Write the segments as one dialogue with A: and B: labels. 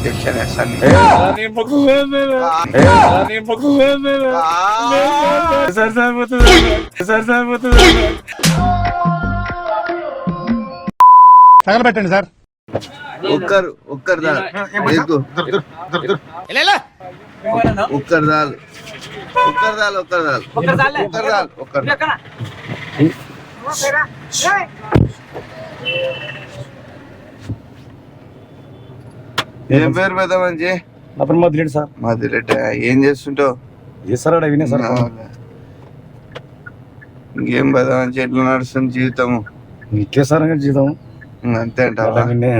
A: Injection వేస్తాను
B: ఏ, నీ ముక్కు లేదు లేదు. ఏ, నీ ముక్కు లేదు లేదు. సార్ సార్ పోతుంది సార్ సార్ పోతుంది
C: తగలబెట్టండి సార్
A: ఒక్కరు ఒక్కరు దాల్ నీకు ఒక్కరు దాల్. ఒక్కరు దాల్. ఒక్కరు దాల్ ఒక్కరు దాల్. ఒక్కరు ఏం పేరు పెద్ద మంచి
B: అప్పుడు మొదలెడు సార్.
A: మాదిరెడ్డి ఏం చేస్తుంటావు?
B: చేస్తారా వినే సార్
A: ఇంకేం పెద్ద మంచి ఎట్లా నడుస్తుంది జీవితం
B: ఇట్లే సార్ జీతం
A: అంతే
B: విన్నే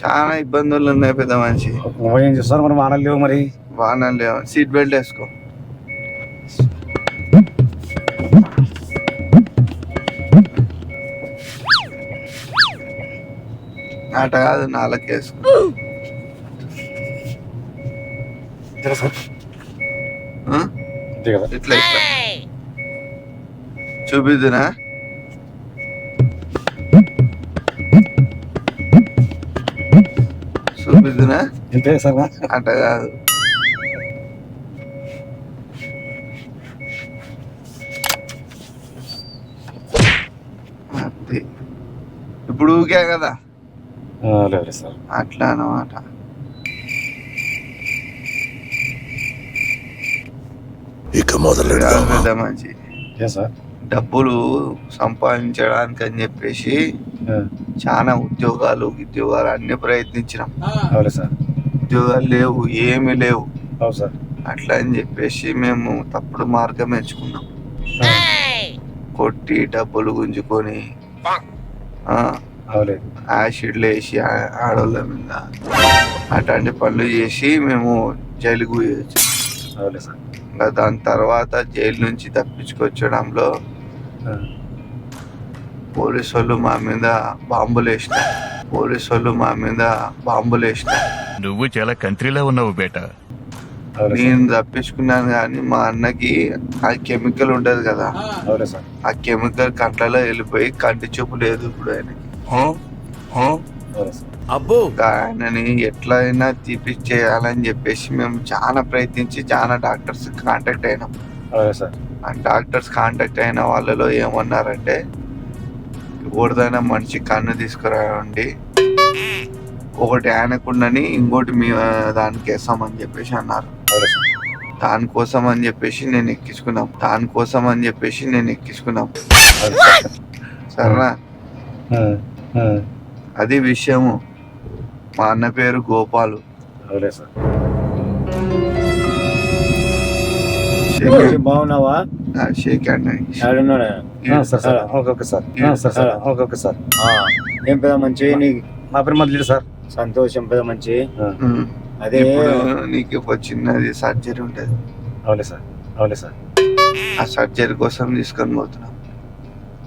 A: చాలా ఇబ్బందులు ఉన్నాయి పెద్ద మనిషి.
B: ఏం చేస్తారు మరి? మానలు లేవు మరి?
A: వాహనాలు లేవు. సీట్ బెల్ట్ వేసుకో. అట కాదు నాలుగు వేసుకో
B: జర సార్.
A: ఆ?
B: అంతే కదా?
A: ఇట్లా ఇట్లా. చూపిద్దునా? చూపిద్దునా? అట కాదు. ఇప్పుడు ఊకే కదా?
B: లేదు సార్.
A: అట్లా అన్నమాట.
D: ఇక మొదలు
A: మంచి
B: సార్?
A: డబ్బులు సంపాదించడానికి అని చెప్పేసి చాలా ఉద్యోగాలు ఉద్యోగాలు అన్ని ప్రయత్నించినాం.
B: అవులే సార్.
A: ఉద్యోగాలు లేవు ఏమీ లేవు.
B: సార్.
A: అట్లా అని చెప్పేసి మేము తప్పుడు మార్గం ఎంచుకున్నాం. కొట్టి డబ్బులు గుంజుకొని యాసిడ్లు వేసి ఆ- ఆడోళ్ళ మీద అట్లాంటి పనులు చేసి మేము జైలుకు పోయొచ్చు. ఇంకా దాని తర్వాత జైలు నుంచి తప్పించుకొచ్చడంలో పోలీసు వాళ్ళు మా మీద బాంబులు వేసినారు పోలీసు వాళ్ళు మా మీద బాంబులు వేసినారు
D: నువ్వు చాలా కంట్రీలో ఉన్నావు బేటా.
A: నేను తప్పించుకున్నాను కానీ మా అన్నకి ఆ కెమికల్ ఉంటది కదా.
B: అవులే సార్.
A: ఆ కెమికల్ కంట్లలో వెళ్ళిపోయి కంటి చూపు లేదు ఇప్పుడు ఆయనకి. ఇంకా ఆయనని ఎట్లయినా తీపిచ్చేయాలని చెప్పేసి మేము చాలా ప్రయత్నించి చాలా డాక్టర్స్ కాంటాక్ట్ అయినాం.
B: సార్.
A: ఆ డాక్టర్స్ కాంటాక్ట్ అయిన వాళ్ళలో ఏమన్నారంటే ఎవరిదైనా మనిషి కన్ను తీసుకురండి ఒకటి ఆయనకుండని ఇంకోటి మీ దానికి వేస్తామని చెప్పేసి అన్నారు. దానికోసం అని చెప్పేసి నేను ఎక్కించుకున్నాం. దానికోసం అని చెప్పేసి నేను ఎక్కించుకున్నాం. సరేనా? అది విషయము. మా అన్న పేరు గోపాలు.
B: అవులే సార్?
A: షేక్
B: బాగున్నావా?
A: హ్యాండ్, షేక్ హ్యాండ్ అని.
B: ఆ, sir sir okay okay sir. ఆ, sir sir okay okay sir.
C: ఏం పెద్ద మంచి?
B: పేరు సార్.
C: సంతోషం పెద్ద మంచి. అదే.
A: ఇప్పుడు నీకు ఒక చిన్నది సర్జరీ ఉంటది.
B: అవులే సార్. అవులే సార్.
A: ఆ సర్జరీ కోసం తీసుకొని పోతున్నాం.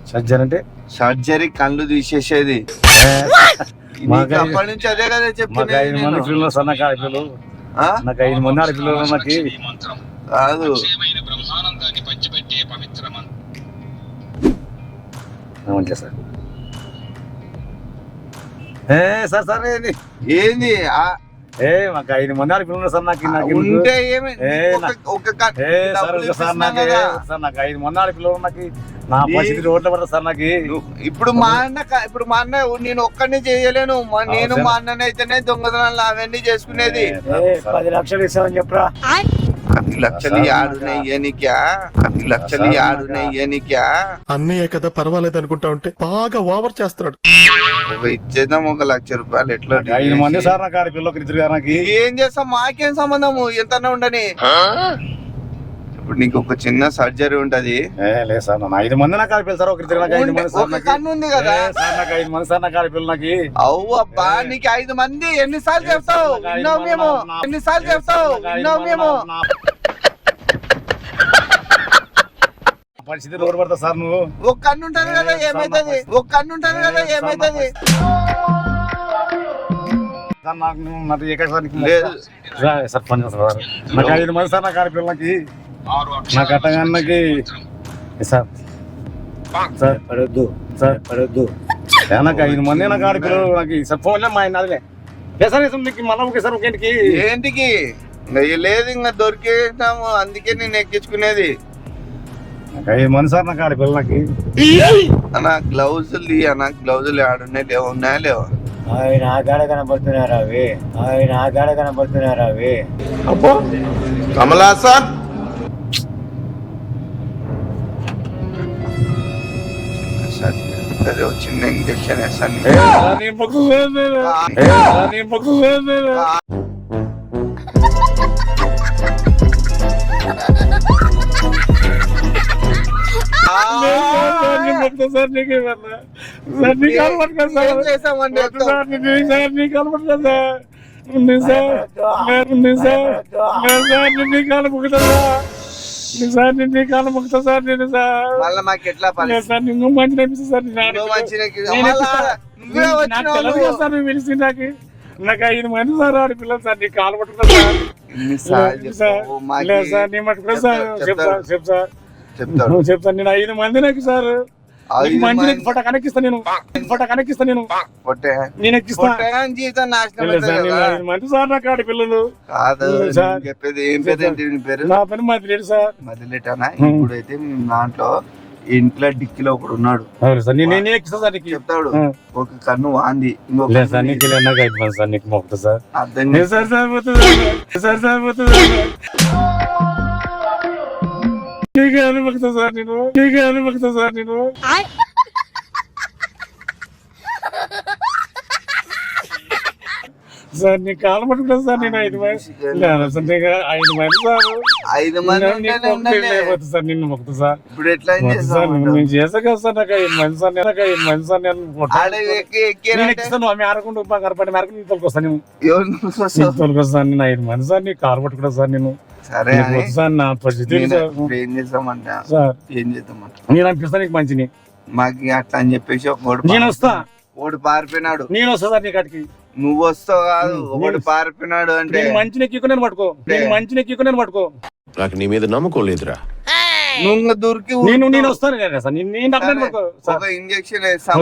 B: సజ్జన్ అంటే
A: సర్జరీ కళ్ళు తీసేసేది. అప్పటి నుంచి అదే కదా
B: ఐదు మంది పిల్లలు సార్ నాకు ఆడపిల్లలు నాకు ఐదు మంది ఆడపిల్లలు నాకు.
A: కాదు.
B: మంచిగా సార్ ఏ సార్ సార్ ఏంది? ఏ మాకు ఐదు మంది ఆడపిల్లలు సార్ నాకు నాకు?
A: ఉంటే ఏమి? ఒక-.
B: సార్ నాకు ఐదు మంది ఆడపిల్లలు నాకు నా పరిస్థితి రోడ్ల పడతా సార్ నాకు.
A: ఇప్పుడు మా అన్న ఇప్పుడు మా అన్న నేను ఒక్కడిని చేయలేను. మా- నేను. మా అన్నని అయితేనే దొంగతనాలు అవన్నీ చేసుకునేది.
C: పది లక్షలు ఇస్తామని చెప్పరా?
A: పది లక్షలు పది లక్షలు
E: అన్నయ్య కదా పర్వాలేదు అనుకుంటా ఉంటే బాగా ఓవర్ చేస్తున్నాడు.
A: ఇచ్చేద్దాం ఒక లక్ష రూపాయలు ఎట్లా
B: ఐదు మంది సార్ నాకు నాకు.
A: ఏం చేస్తాం? మాకేం సంబంధము? ఎంత ఉండని. ఇప్పుడు నీకు ఒక చిన్న సర్జరీ ఉంటది.
B: లేదు సార్ ఐదు మంది నాకు ఆడపిల్లలు సార్ ఒకరిద్దరు నాకు ఐదు మంది సార్
A: ఒక
B: నాకు.
A: కన్ను ఉంది కదా.
B: ఏ, సార్ నాకు ఐదు మంది సార్ నాకు ఆడపిల్లలు నాకు.
A: అవ్వు అబ్బా నీకు ఐదు మంది. ఎన్నిసార్లు చెప్తావు? విన్నావు మేము.
B: నా-
A: ఎన్నిసార్లు
B: ఏ,
A: చెప్తావు? విన్నావు మేము.
B: నా- నా- పరిస్థితి రోడ్డు పడతా సార్ నువ్వు.
A: ఒక కన్ను ఉంటది కదా ఏమైతుంది? ఒక కన్ను ఉంటది కదా ఏమైతుంది?
B: సార్ నాకు నువ్వు నాకు ఎక్కడ సార్ నీకు
A: లేదు.
B: సార్ సార్ పని చేస్తాను సార్. నాకు ఐదు మంది సార్ నాకు ఆడపిల్లలకి నాకు అట్టగానికి సార్. సార్.
C: పడొద్దు.
B: సార్.
C: పడొద్దు.
B: నాకు ఐదు మంది నాకు ఆడపిల్లలు నాకు సార్ ఫోన్లో మా ఆయన అదిలే సార్ మళ్ళీ ఒకే సార్ ఒకేంటికి
A: ఏంటికి? లేదు ఇంకా దొరికేసాము అందుకే నేను ఎక్కించుకునేది.
B: నాకు ఐదు మంది సార్ నాకు ఆడపిల్లలు నాకు?
A: అన్న గ్లౌజులు అన్న. గ్లౌజులు ఆడున్నాయి లేవు ఉన్నాయా లేవా?
C: ఆయన ఆ గాడ కనబడుతున్నారు అవి? ఆయన ఆ గాడ కనబడుతున్నారు అవి?
D: కమలాసన్
A: సరే! అదే చిన్న ఇంజక్షన్ వేస్తాను
B: సార్ నీకు సార్ నీ పట్టుకోండి సార్ సార్ నీ- పట్టుకోండి సార్ ఉంది సార్ ఉంది సార్ లేదు సార్ నేను నీ కాలు మొక్కుతా సార్ నేను కాలు మొక్కుతా సార్ నేను సార్.
A: మళ్ళీ మాకు ఎట్లా పరిస్థితి
B: సార్ నువ్వు మంచి అనిపిస్తుంది సార్ నేను నేను నాకు తెలియదు సార్ నువ్వు పిలిచి నాకు. నాకు ఐదు మంది సార్ ఆడపిల్లలు సార్ నీ కాలు పట్టుకున్నా సార్. సార్
A: చెప్పావు? మాకి
B: లేదు సార్ నీ మట్టుకున్నా సార్. చెప్తా చెప్తా చెప్తాను నేను ఐదు మంది నాకు సార్. నీకు మంచి ఫోటో కనెక్కిస్తా నేను. ఫోటో కనెక్కిస్తా నేను. సార్ నాకు.
A: నేను చెప్పేది ఏం పేరు నీ
B: పని సార్.
A: మదిలేటానా. ఇప్పుడైతే దాంట్లో ఇంట్లో డిక్కిలో ఒకడు ఉన్నాడు.
B: నీకు.
A: చెప్తాడు. ఒక కన్ను వాంది
B: నీకు నాకు నీకు
A: అర్థం
B: సార్ సార్. నీకు అనుభక్తా సార్ నేను నీకు అనుభక్తా సార్ నేను సార్ నీ కాలు పట్టుకుంటా సార్ నేను ఐదు సార్ మంది సార్
A: ఐదు మంది
B: సార్ నిన్ను మొక్కుతా సార్.
A: ఇప్పుడు ఎట్లా
B: నేను చేసా కదా సార్ నాకు నేను నాకు ఐదు మంది సార్ నేను మొట్ట-
A: ఆడ ఎక్కి
B: నేను
A: ఎక్కిరంటే
B: ఎక్కిస్తాను ఆమె ఆరకుండా కనపడి మేరకు నేను తోలుకొస్తాను నేను.
A: ఎవరు నువ్వు
B: నేను
A: వస్తావు?
B: తోలుకొస్తాను నేను ఐదు మంది సార్ నీ కారు పట్టుకుంటా సార్ నేను. నా పరిస్థితి
A: ఏం చేస్తామంట?
B: సార్.
A: ఏం చేద్దామంట
B: నేను నీకు మంచిని.
A: మాకు అట్లా అని చెప్పేసి ఒకడు
B: నేను వస్తా.
A: పారిపోయినాడు.
B: నేను వస్తా సార్
A: నువ్వు వస్తావు కాదు
B: నేను-
A: పారిపోయినాడు అంటే.
B: ఎక్కికు నేను పట్టుకో. ఎక్కికు నేను పట్టుకో.
D: నాకు నీ మీద నమ్మకం లేదురా.
A: నువ్వు దొరికి
B: నేను నేను వస్తాను కదా సార్ నేను నేను అర్థం పట్టుకో సార్.
A: ఒక ఇంజక్షన్
B: సార్.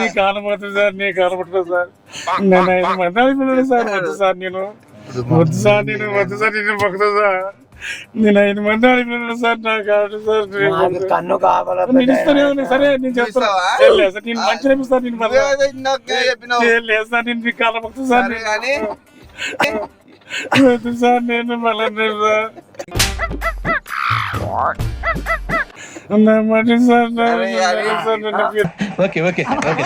B: నీ కాలు పడుతుంది సార్ నీ కాలు పట్టుకో సార్. నేను మంది సార్ వద్దు సార్ నేను. వద్దు సార్ నేను వద్దు సార్ నేను మొక్కుతా సార్. నేను ఐదు మంది అయిపోయినాను సార్ నాకు కాదు సార్ నేను
C: నాకు
B: మొక్కుతా.
C: కన్ను కావాలా
B: నేను ఇస్తానే ఉన్నా, సరే నేను చెప్తాను.
A: ఇస్తావా?
B: ఏ లేదు సార్ నేను నేను లేదు సార్ నేను వద్దు సార్ నేను మళ్ళీ సార్ నా సార్
D: ఓకే ఓకే ఓకే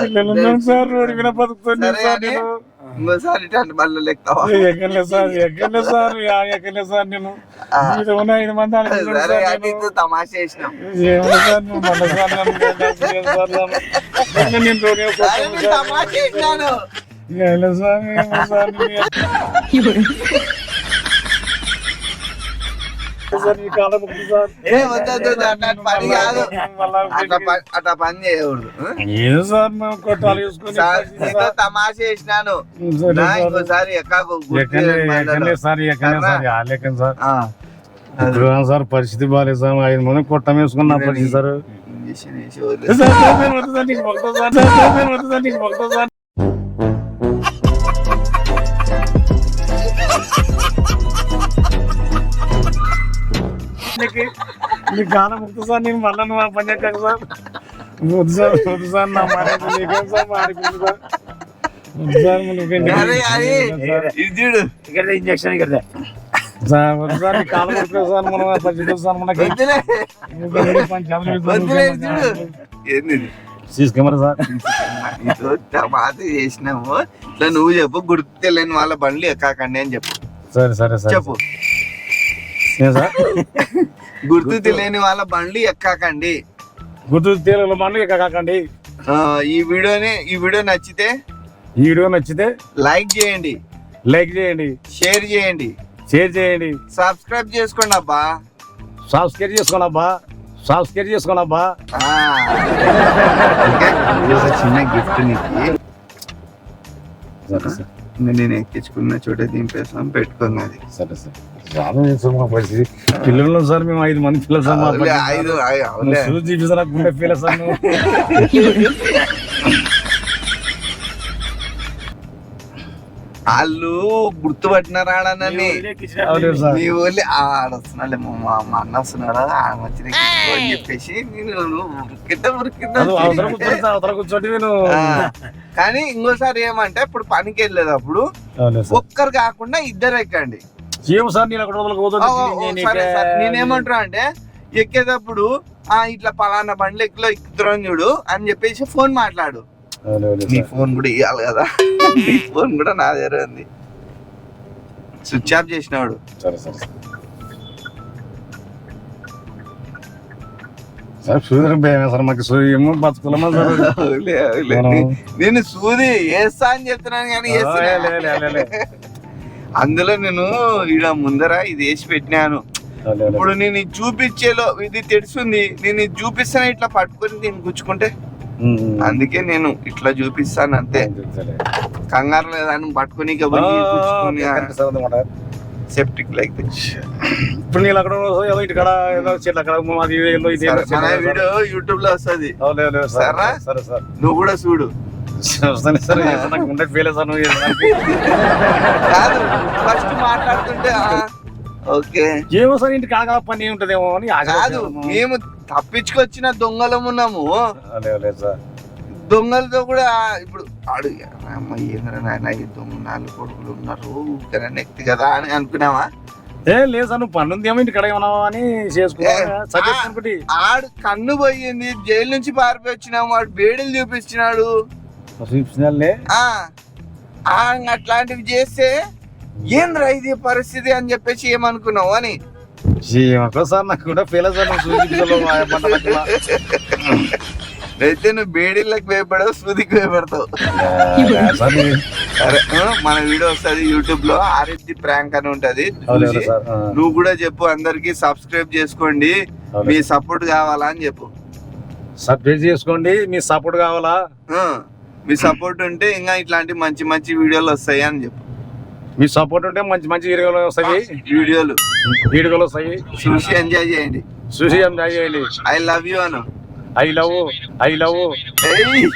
B: పిల్లలు సార్ రోడ్డు మీద బతుకుతాను
A: సార్
B: నేను
A: లెక్కవా
B: ఎక్కలే సార్ ఎక్కలే సార్ యా ఎక్కలే సార్ నేను
A: ఐదు
B: మీద ఉన్న ఐదు మంది అనుకున్నాను
A: సరే
B: సార్
A: కానీ
B: నేను
A: అట్లా పని చేయకూడదు?
B: ఏదో సార్ మేము కొట్టాలి చూసుకొని
A: సార్, తమాషా చేసినాను.
B: సరే.
A: ఇంకోసారి
B: ఆలేకం సార్ పరిస్థితి బాగాలేదు సార్ ఐదు మంది కొట్టం వేసుకున్న పరిస్థితి సార్. నీకు సార్, వద్దు సార్, గానం నేను మళ్ళా నువ్వు పని చేయకు సార్. వద్దు సార్ వద్దు సార్ నా మాట విను. నీకేం సార్ మాడిపోయింది సార్? వద్దు సార్ నువ్వు
A: అరే అరే ఇది చూడు.
C: ఇక్కడ ఇంజక్షన్ ఇక్కడ
B: సార్ వద్దు సార్ నీ కాలం ముక్త సార్ మనం ఆ పని చేద్దాం సార్ మనకి.
A: వద్దులే. వద్దులే ఇది చూడు. ఏంది?
B: సీస్ కెమెరా సార్
A: చేసినాము. ఇట్లా నువ్వు చెప్పు గుర్తు తెలియని వాళ్ళ బండ్లు ఎక్కాకండి అని చెప్పు.
B: సరే సరే సరే.
A: చెప్పు. గుర్తు తెలియని వాళ్ళ బండ్లు ఎక్కాకండి.
B: గుర్తు తేలిన మనకి కాకండి
A: ఆ, ఈ వీడియోని ఈ వీడియో నచ్చితే
B: ఈ వీడియో నచ్చితే
A: లైక్ చేయండి.
B: లైక్ చేయండి.
A: షేర్ చేయండి.
B: షేర్ చేయండి.
A: సబ్స్క్రైబ్ చేసుకోండి అబ్బా.
B: సబ్స్క్రైబ్ చేసుకోండి అబ్బా. సబ్స్క్రైబ్
A: ఒక చిన్న గిఫ్ట్ నీకు
B: సరే సరే.
A: నేను ఎక్కించుకున్న చోట దింపేసాం పెట్టుకున్నది.
B: సరే సరే. చాలా పరిస్థితి. పిల్లలు సార్ మేము ఐదు మంది పిల్లలు సార్. చూసి గుండె సార్
A: వాళ్ళు గుర్తుపట్టినారాడనని నీ ఊళ్ళి ఆడొస్తున్నాడు మా మా అన్న వస్తున్నాడు? ఆయన వచ్చి నీకు ఇదిగో అని చెప్పేసి నేను కానీ ఇంకోసారి ఏమంటే ఇప్పుడు పనికి వెళ్ళేటప్పుడు
B: అవులేదు సార్.
A: ఒక్కరు కాకుండా ఇద్దరు ఎక్కండి.
B: ఏం సార్ నేను అక్కడ
A: నేనేమంటున్నా అంటే ఎక్కేటప్పుడు ఆ ఇట్లా పలానా బండ్లు ఎక్కులో ఎక్కుతున్నాం చూడు అని చెప్పేసి ఫోన్ మాట్లాడు. నీ ఫోన్ కూడా ఇవ్వాలి కదా. నీ ఫోన్ కూడా నా దగ్గర ఉంది. స్విచ్ ఆఫ్ చేసినాడు
B: సరే
A: నేను సూది వేస్తా అని చెప్తున్నాను కానీ. అందులో నేను ఈడ ముందర ఇది వేసి పెట్టినాను. ఇప్పుడు నేను చూపించేలో ఇది తెడుస్తుంది నేను చూపిస్తాను ఇట్లా పట్టుకొని దీన్ని గుచ్చుకుంటే. అందుకే నేను ఇట్లా చూపిస్తాను అంతే. కంగారు లేదని పట్టుకొని. సెప్టిక్ లైక్
B: ఇప్పుడు నేను అక్కడ ఏదో ఇంటికాడ ఏదో చెట్లు అక్కడ అది.
A: వీడియో యూట్యూబ్లో వస్తుంది
B: సార్. సరే సార్
A: నువ్వు కూడా చూడు
B: సార్ నాకు ఉండే ఫీల్ సార్ నువ్వు
A: కాదు ఫస్ట్ మాట్లాడుతుంటే ఓకే.
B: ఏమో సార్ ఇంటి కాడ పని ఉంటదేమో అని ఆశ
A: కాదు మేము తప్పించుకొచ్చిన దొంగలం ఉన్నాము.
B: లేదు లేదు సార్.
A: దొంగలతో కూడా ఇప్పుడు అడుగు. అమ్మ ఏంద్రా నాయన ఈ దొంగ నాలుగు కొడుకులు ఉన్నారు ఊరికనే నెక్తి కదా అని అనుకున్నావా?
B: ఏ లేదు సార్ నువ్వు పని ఉందేమో ఇంటి కడ ఏమన్నా అని చేసుకున్నా.
A: ఏ,
B: సజెస్ట్
A: ఆ.
B: అనుకుంటే.
A: ఆడు కన్ను పోయింది జైలు నుంచి పారిపోయి వచ్చినాము వాడు బేడీలు చూపించినాడు. ఆ, అట్లాంటివి చేస్తే ఏంద్రా ఇది పరిస్థితి అని చెప్పేసి ఏమనుకున్నావు అని?
B: ఏమో సార్ నాకు కూడా ఫీల్
A: అయితే నువ్వు బేడీలకు భయపడవు సూదికి భయపడతావు. సరే ఆ, మన వీడియో వస్తుంది యూట్యూబ్లో ఆర్ఎస్డి ప్రాంక్ అని ఉంటది. నువ్వు కూడా చెప్పు అందరికి సబ్స్క్రైబ్ చేసుకోండి మీ సపోర్ట్ కావాలా అని చెప్పు.
B: సబ్స్క్రైబ్ చేసుకోండి మీ సపోర్ట్ కావాలా?
A: మీ సపోర్ట్ ఉంటే ఇంకా ఇట్లాంటి మంచి మంచి వీడియోలు వస్తాయి అని చెప్పు.
B: మీ సపోర్ట్ ఉంటే మంచి మంచి వీడియోలు వస్తాయి.
A: వీడియోలు.
B: వీడియోలు వస్తాయి.
A: చూసి ఎంజాయ్ చేయండి.
B: చూసి ఎంజాయ్ చేయండి.
A: I love you Anu.
B: I love I love
A: ఏయ్.